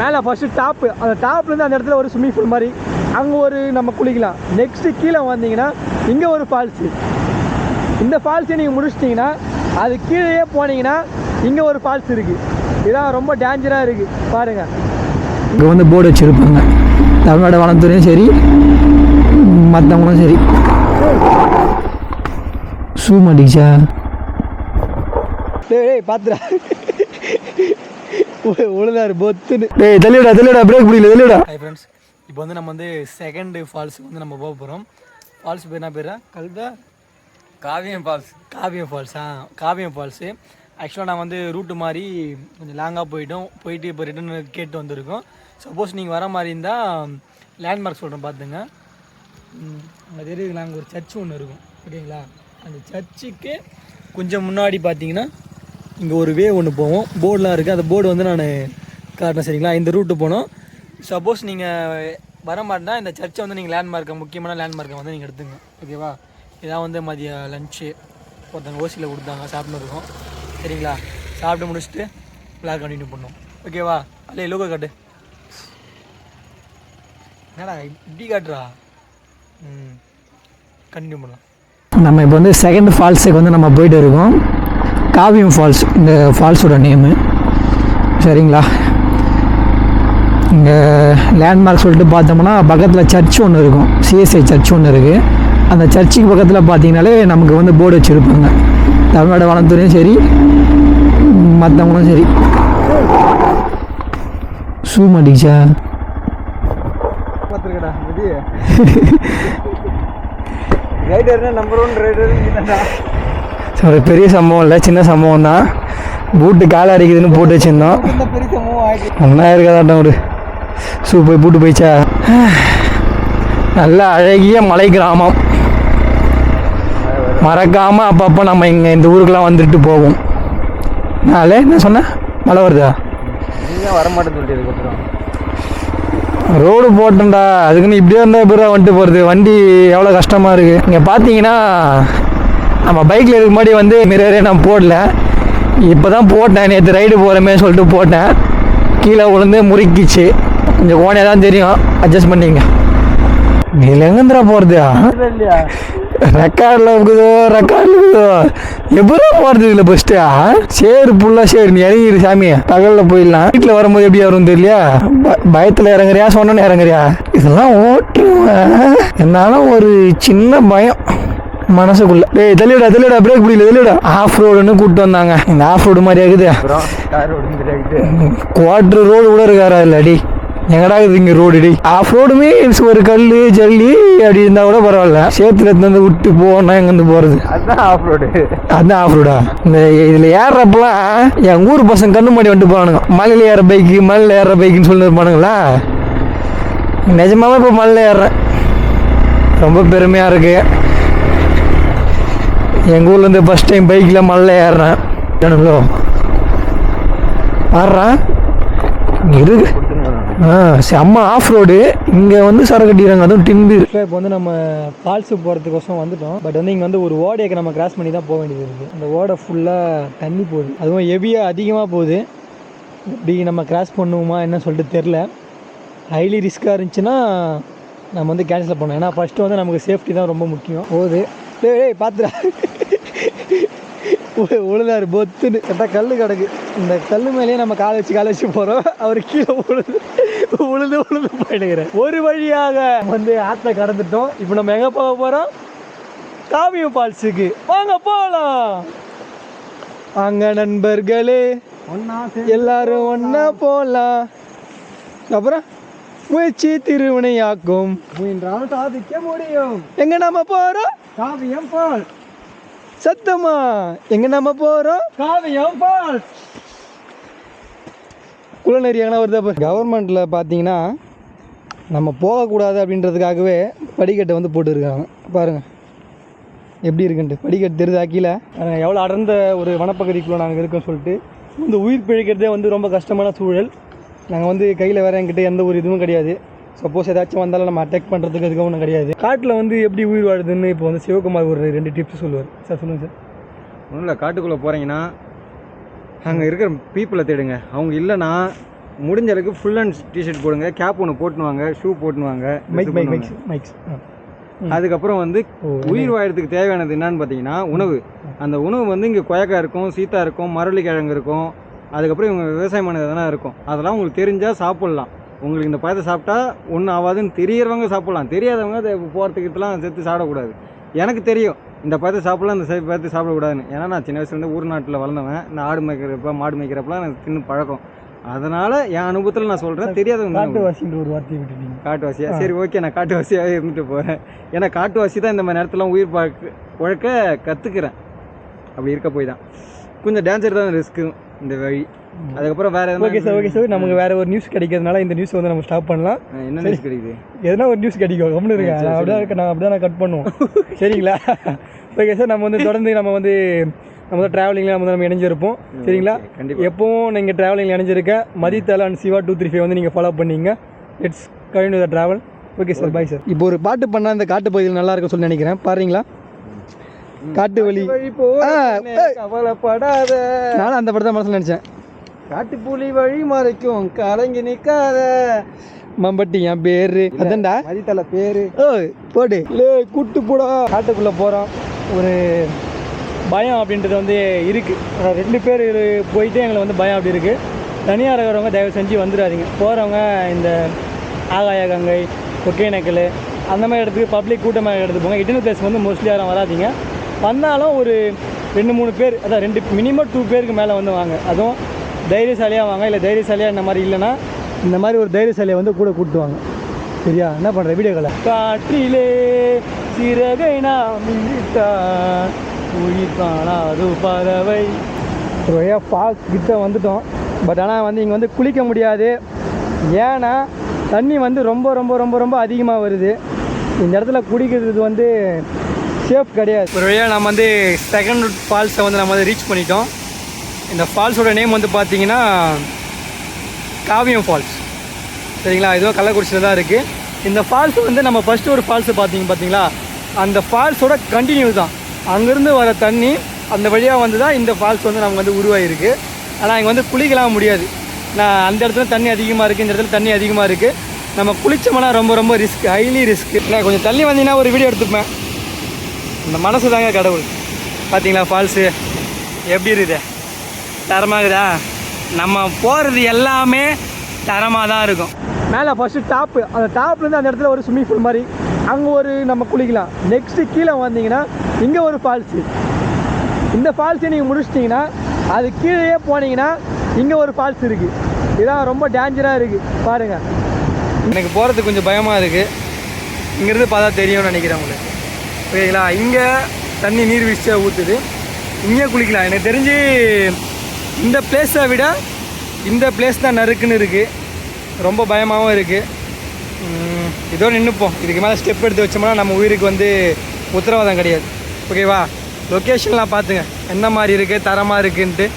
மேலே first top அந்த டாப்லேருந்து அந்த இடத்துல ஒரு ஸ்விம்மிங் பூல் மாதிரி. அங்கே ஒரு நம்ம குளிக்கலாம். நெக்ஸ்ட்டு கீழே வந்தீங்கன்னா இங்கே ஒரு ஃபால்ஸு இந்த ஃபால்ஸை நீங்கள் முடிச்சிட்டிங்கன்னா அது கீழேயே போனீங்கன்னா இங்கே ஒரு ஃபால்ஸ் இருக்குது இதான் ரொம்ப டேஞ்சராக இருக்குது பாருங்கள் இங்கே வந்து போர்டு வச்சுருப்பாங்க. தமிழ்நாடு வனத்துறையும் சரி மற்றவங்களும் சரி. ஷூ மாட்டிக்கிச்சா டேய் டேய் பார்த்துடா உழுதாரு பொத்துன்னு. டேய் தள்ளிவிடா தள்ளிவிடா பிரேக் பிடிக்கல தள்ளிவிடா ஹாய் ஃப்ரெண்ட்ஸ் இப்போ வந்து நம்ம வந்து செகண்ட் ஃபால்ஸுக்கு வந்து நம்ம போக போகிறோம் ஃபால்ஸ் பேர் என்ன பேரா கல்தா காவியம் ஃபால்ஸ் காவியம் ஃபால்ஸா காவியம் ஃபால்ஸு ஆக்சுவலாக நான் வந்து ரூட்டு மாதிரி கொஞ்சம் லாங்காக போயிட்டோம். போயிட்டு இப்போ ரிட்டன் கேட்டு வந்திருக்கோம். சப்போஸ் நீங்கள் வர மாதிரி இருந்தால் லேண்ட்மார்க் சொல்கிறேன் பார்த்துங்க. அங்கே தெரியுதுங்களா? அங்கே ஒரு சர்ச் ஒன்று இருக்கும். ஓகேங்களா அந்த சர்ச்சுக்கு கொஞ்சம் முன்னாடி பார்த்தீங்கன்னா இங்கே ஒரு வே ஒன்று போவோம் போர்டெலாம் இருக்குது அந்த போர்டு வந்து நான் காட்டினேன் சரிங்களா? இந்த ரூட்டு போனோம். சப்போஸ் நீங்கள் வர மாட்டேன்னா இந்த சர்ச்சை வந்து நீங்கள் லேண்ட்மார்க்கை முக்கியமான லேண்ட்மார்க்கை வந்து நீங்கள் எடுத்துங்க. ஓகேவா இதான் வந்து மதிய லஞ்சு ஒருத்தவங்க ஓசியில் கொடுத்தாங்க. சாப்பிட்டு இருக்கோம். சரிங்களா? சாப்பிட்டு முடிச்சுட்டு பிளாக் கண்டினியூ பண்ணோம். ஓகேவா அல்ல லோகோ காட்டு. என்னடா இப்படி காட்டுறா? ம். கண்டினியூ பண்ணலாம். நம்ம இப்போ வந்து செகண்ட் ஃபால்ஸுக்கு வந்து நம்ம போயிட்டு இருக்கோம். காவியம் ஃபால்ஸ் இந்த ஃபால்ஸோட நேமு சரிங்களா? இங்கே லேண்ட்மார்க் சொல்லிட்டு பார்த்தோம்னா பக்கத்தில் சர்ச் ஒன்று இருக்கும். சிஎஸ்ஐ சர்ச் ஒன்று இருக்குது அந்த சர்ச்சுக்கு பக்கத்தில் பார்த்தீங்கனாலே நமக்கு வந்து போர்டு வச்சுருப்பாங்க. தமிழ்நாடு வனத்துறையும் சரி மற்றவங்களும் சரி. ஷூ மாட்டிக்கிச்சா பார்த்துருக்கடா நம்பர் ஒன் ரைடர் ஒரு பெரிய சம்பவம் இல்லை சின்ன சம்பவம் தான். பூட்டு காலை அடிக்குதுன்னு போட்டு வச்சுருந்தோம். ஒன்றா இருக்காதாட்டம் ஒரு ஷூ போய் பூட்டு போயிச்சா? நல்ல அழகிய மலை கிராமம். மறக்காமல் அப்பப்போ நம்ம இங்கே இந்த ஊருக்கெலாம் வந்துட்டு போவோம். நாளே என்ன சொன்ன? மழை வருதா? ரோடு போட்டேன்டா. அதுக்குன்னு இப்படியே இருந்தால் எப்படிடா வந்துட்டு போகிறது வண்டி எவ்வளோ கஷ்டமாக இருக்குது இங்கே பார்த்தீங்கன்னா நம்ம பைக்கில் இருக்க முன்னாடி வந்து மிரரே நான் போடல. இப்போ தான் போட்டேன் நேற்று ரைடு போகிறமே சொல்லிட்டு போட்டேன். கீழே விழுந்து முறுக்கிச்சு. கொஞ்சம் ஓனே தான் தெரியும். அட்ஜஸ்ட் பண்ணிங்க. நீல எங்கேந்திரா போகிறது ரெக்கார்டில் இருக்குதோ ரெக்கார்டில் இருக்குதோ? எப்படா போகிறது இதில் ஃபஸ்ட்டு சரி புல்லா சரி. நீ இறங்கிடு சாமி. பகலில் போயிடலாம். வீட்டில் வரும்போது எப்படி வரும் தெரியலையா? ப- பயத்தில் இறங்குறியா சொன்னோன்னு இறங்குறியா? இதெல்லாம் ஓட்டுருவேன் என்னாலும் ஒரு சின்ன பயம். மனசுக்குள்ள. டேய் தள்ளிவிடா தள்ளிவிடா பிரேக் பிடிக்கல தள்ளிவிடா ஆஃப் ரோடுன்னு கூப்பிட்டு வந்தாங்க. இந்த ஆஃப் ரோடு மாதிரி இருக்குது தெரியாக்கிட்டு குவாட்ரு ரோடு கூட இருக்காரா இல்லை அடி எங்கடா இருக்குது இங்கே ரோடு டி? ஆஃப் ரோடுமே ஒரு கல் ஜல்லி அப்படி இருந்தால் கூட பரவாயில்ல. சேத்துல வந்து விட்டு போனா எங்கேருந்து போகிறது அதுதான் ஆஃப் ரோடு அதுதான் ஆஃப் ரோடா இந்த இதில் ஏறுறப்பெல்லாம் என் ஊர் பசங்க கண்ணு மாடி வந்துட்டு போனானுங்க. மலையில் ஏற பைக்கு மலையில் ஏற பைக்குன்னு சொல்லி இருப்பானுங்களா? நிஜமாவே இப்போ மலையில் ஏறுறேன். ரொம்ப பெருமையாக இருக்கு. எங்கள் ஊர்லேருந்து ஃபஸ்ட் டைம் பைக்கில் மலையில் ஏறுறேன். ஏனுங்களோ ஆடுறேன் இருக்கு ஆ செம்ம ஆஃப் ரோடு இங்கே வந்து சரக்கு அதுவும் டிம்பு இப்போ வந்து நம்ம ஃபால்ஸுக்கு போகிறதுக்கோசம் வந்துட்டோம். பட் வந்து இங்கே வந்து ஒரு ஓடையை நம்ம கிராஸ் பண்ணி தான் போக வேண்டியது இருக்குது அந்த ஓடை ஃபுல்லாக தண்ணி போகுது. அதுவும் ஹெவியாக அதிகமாக போகுது. இப்படி நம்ம கிராஸ் பண்ணுவோமா என்ன சொல்லிட்டு தெரில ஹைலி ரிஸ்க்காக இருந்துச்சுன்னா நம்ம வந்து கேன்சல் பண்ணோம் ஏன்னா ஃபஸ்ட்டு வந்து நமக்கு சேஃப்டி தான் ரொம்ப முக்கியம். போகுது. டேய் டேய் பார்த்துடா உழுதாரு பொத்துன்னு. கரெக்டாக கல் கிடக்கு. இந்த கல் மேலேயே நம்ம காலை வச்சு காலை வச்சு போகிறோம் அவர் கீழே உழுது உழுது உழுது போயிடுகிறேன் ஒரு வழியாக வந்து ஆற்றை கடந்துட்டோம். இப்போ நம்ம எங்கே போக போகிறோம் காவியம் ஃபால்ஸுக்கு. வாங்க போகலாம் வாங்க நண்பர்களே. எல்லாரும் ஒன்றா போகலாம் அப்புறம் முயற்சி திருவினையாக்கும். முயன்றால் சாதிக்க முடியும். எங்க நம்ம போகிறோம் காவியம் பால். சத்தமா? எங்க நம்ம போகிறோம் காவியம் பால். குளநெறி எங்கன்னா வருதா பாரு. கவர்மெண்ட்டில் பார்த்தீங்கன்னா நம்ம போகக்கூடாது அப்படின்றதுக்காகவே படிக்கட்டை வந்து போட்டுருக்காங்க. பாருங்கள் எப்படி இருக்குன்ட்டு. படிக்கட்டு தெரியுதா கீழே? பாருங்க எவ்வளோ அடர்ந்த ஒரு வனப்பகுதிக்குள்ளே நாங்கள் இருக்கோம் சொல்லிட்டு இந்த உயிர் பிழைக்கிறதே வந்து ரொம்ப கஷ்டமான சூழல். நாங்கள் வந்து கையில் வேற என்கிட்ட எந்த ஒரு இதுவும் கிடையாது. சப்போஸ் ஏதாச்சும் வந்தாலும் நம்ம அட்டாக் பண்ணுறதுக்கு அதுக்கு ஒன்றும் கிடையாது. காட்டில் வந்து எப்படி உயிர் வாழுதுன்னு இப்போ வந்து சிவகுமார் ஒரு ரெண்டு டிப்ஸ் சொல்லுவார். சார் சொல்லுங்கள் சார் ஒன்றும் இல்லை காட்டுக்குள்ளே போகிறீங்கன்னா அங்கே இருக்கிற பீப்புளை தேடுங்க. அவங்க இல்லைன்னா முடிஞ்ச அளவுக்கு ஃபுல் அண்ட் டிஷர்ட் போடுங்க. கேப் ஒன்று போட்டுன்னு வாங்க ஷூ போட்டுன்னு வாங்க மைக் மைக். மைக்ஸ் மைக்ஸ் அதுக்கப்புறம் வந்து உயிர் வாழறதுக்கு தேவையானது என்னன்னு பார்த்தீங்கன்னா உணவு. அந்த உணவு வந்து இங்கே கொயக்கா இருக்கும் சீத்தா இருக்கும் மரவள்ளி கிழங்கு இருக்கும். அதுக்கப்புறம் இவங்க விவசாயம் பண்ணது இருக்கும். அதெல்லாம் உங்களுக்கு தெரிஞ்சால் சாப்பிட்லாம். உங்களுக்கு இந்த பழத்தை சாப்பிட்டா ஒன்றும் ஆகாதுன்னு தெரியறவங்க சாப்பிட்லாம். தெரியாதவங்க அதை போகிறதுக்கு இதெல்லாம் சேர்த்து சாப்பிடக்கூடாது. எனக்கு தெரியும் இந்த பழத்தை சாப்பிடலாம் இந்த பழத்தை சாப்பிடக்கூடாதுன்னு. ஏன்னா நான் சின்ன வயசுலேருந்து ஊர் நாட்டில் வளர்ந்தவன். இந்த ஆடு மேய்க்கிறப்ப மாடு மேய்க்கிறப்பலாம் எனக்கு தின்னு பழக்கம். அதனால் என் அனுபவத்தில் நான் சொல்கிறேன் தெரியாதவங்க காட்டுவாசின்ற ஒரு வார்த்தையை விட்டுட்டீங்க. காட்டுவாசியா சரி ஓகே நான் காட்டுவாசியாகவே இருந்துட்டு போகிறேன் ஏன்னா காட்டுவாசி தான் இந்த மாதிரி நேரத்துலாம் உயிர் பார்க்க உழைக்க கற்றுக்கிறேன் அப்படி இருக்க போய் தான். கொஞ்சம் டேஞ்சர் தான் ரிஸ்க்கு இந்த வழி. அதுக்கப்புறம் வேற ஓகே சார் ஓகே சார் நமக்கு வேற ஒரு நியூஸ் கிடைக்கிறதுனால இந்த நியூஸ் வந்து நம்ம ஸ்டாப் பண்ணலாம். என்ன நியூஸ் கிடைக்குது? எதனா ஒரு நியூஸ் கிடைக்கும். சரி. நான் அப்படியே இருக்க நான் அப்படியே நான் கட் பண்ணுவோம். சரிங்களா? ஓகே சார் நம்ம வந்து தொடர்ந்து நம்ம வந்து நம்ம வந்து ட்ராவலிங்கில் நம்ம வந்து நம்ம இணைஞ்சிருப்போம். சரிங்களா? Okay, கண்டிப்பா. எப்பவும் நீங்கள் ட்ராவலிங்கில் இணைஞ்சிருக்க மதித்தல and Siva two three five வந்து நீங்கள் ஃபாலோ பண்ணீங்க. இட்ஸ் கழிவு the travel okay sir bye sir இப்போ ஒரு பாட்டு பண்ணால் இந்த காட்டு பகுதியில் நல்லா இருக்கும் சொல்லி நினைக்கிறேன். பாருங்களா? காட்டு வழி. கவலைப்படாத. நானும் அந்த படத்தை மனசில் நினச்சேன். காட்டுப்புலி வழி மறைக்கும் கலங்கி நிக்காத. மம்பட்டி என் பேரு. அதான்டா. மதித்தல பேரு. ஓ போடு. லே கூட்டு போடா. காட்டுக்குள்ளே போகிறோம் ஒரு பயம் அப்படின்றது வந்து இருக்குது ரெண்டு பேர் போயிட்டு எங்களுக்கு வந்து பயம் அப்படி இருக்குது தனியாக இருக்கிறவங்க தயவு செஞ்சு வந்துடாதீங்க. போகிறவங்க இந்த ஆகாய கங்கை ஒகேனக்கல் அந்த மாதிரி இடத்துக்கு பப்ளிக் கூட்டமாக இடத்துக்கு போங்க. இன்டர்னல் பிளேஸ் வந்து மோஸ்ட்லி யாரும் வராதீங்க. வந்தாலும் ஒரு ரெண்டு மூணு பேர் அதான் ரெண்டு மினிமம் டூ பேருக்கு மேலே வந்து வாங்க. அதுவும் தைரியசாலியாக வாங்க இல்லை தைரியசாலியாக இந்த மாதிரி இல்லைன்னா இந்த மாதிரி ஒரு தைரியசாலியை வந்து கூட கூப்பிட்டு வாங்க. சரியா? என்ன பண்ணுற வீடியோக்களை? காற்றிலே சிறகை நாம் காணாது பறவை. ஒரு வழியாக ஃபால்ஸ் கிட்ட வந்துட்டோம். பட் ஆனால் வந்து இங்கே வந்து குளிக்க முடியாது. ஏன்னா தண்ணி வந்து ரொம்ப ரொம்ப ரொம்ப ரொம்ப அதிகமாக வருது. இந்த இடத்துல குடிக்கிறது வந்து சேஃப் கிடையாது. ஒரு வழியாக நம்ம வந்து செகண்ட் ஃபால்ஸை வந்து நம்ம வந்து ரீச் பண்ணிட்டோம். இந்த ஃபால்ஸோட நேம் வந்து பார்த்தீங்கன்னா காவியம் ஃபால்ஸ் சரிங்களா? இதுவும் கள்ளக்குறிச்சியில் தான் இருக்குது இந்த ஃபால்ஸ் வந்து நம்ம ஃபஸ்ட்டு ஒரு ஃபால்ஸு பார்த்தீங்க பார்த்தீங்களா? அந்த ஃபால்ஸோட கண்டினியூ தான். அங்கேருந்து வர தண்ணி அந்த வழியாக வந்து தான் இந்த ஃபால்ஸ் வந்து நமக்கு வந்து உருவாகிருக்கு ஆனால் இங்கே வந்து குளிக்கலாம் முடியாது. நான் அந்த இடத்துல தண்ணி அதிகமாக இருக்குது இந்த இடத்துல தண்ணி அதிகமாக இருக்குது நம்ம குளிச்சோம்னா ரொம்ப ரொம்ப ரிஸ்க் ஹைலி ரிஸ்க் நான் கொஞ்சம் தள்ளி வந்தீங்கன்னா ஒரு வீடியோ எடுத்துப்பேன். இந்த மனசு தாங்க கடவுள். பார்த்தீங்களா ஃபால்ஸு எப்படி இருக்குது? தரமாகுதா? நம்ம போகிறது எல்லாமே தரமாக தான் இருக்கும். மேலே ஃபஸ்ட்டு டாப்பு அந்த டாப்லேருந்து அந்த இடத்துல ஒரு ஸ்விம்மிங் பூல் மாதிரி. அங்கே ஒரு நம்ம குளிக்கலாம். நெக்ஸ்ட்டு கீழே வந்தீங்கன்னா இங்கே ஒரு ஃபால்ஸு இந்த ஃபால்ஸை நீங்கள் முடிச்சிட்டிங்கன்னா அது கீழேயே போனீங்கன்னா இங்கே ஒரு ஃபால்ஸ் இருக்குது இதான் ரொம்ப டேஞ்சராக இருக்குது பாருங்கள் எனக்கு போகிறதுக்கு கொஞ்சம் பயமாக இருக்குது இங்கேருந்து பார்த்தா தெரியும்னு நினைக்கிறேன் உங்களுக்கு. ஓகேங்களா? இங்கே தண்ணி நீர்வீழ்ச்சியாக ஊற்றுது இங்கே குளிக்கலாம். எனக்கு தெரிஞ்சு இந்த பிளேஸை விட இந்த பிளேஸ் தான் நறுக்குன்னு இருக்குது ரொம்ப பயமாகவும் இருக்குது இதோ நின்றுப்போம் இதுக்கு மேலே ஸ்டெப் எடுத்து வச்சோம்னா நம்ம உயிருக்கு வந்து உத்தரவாதம் கிடையாது. ஓகேவா? லொக்கேஷன்லாம் பார்த்துங்க. என்ன மாதிரி இருக்குது தரமாக இருக்குன்ட்டு.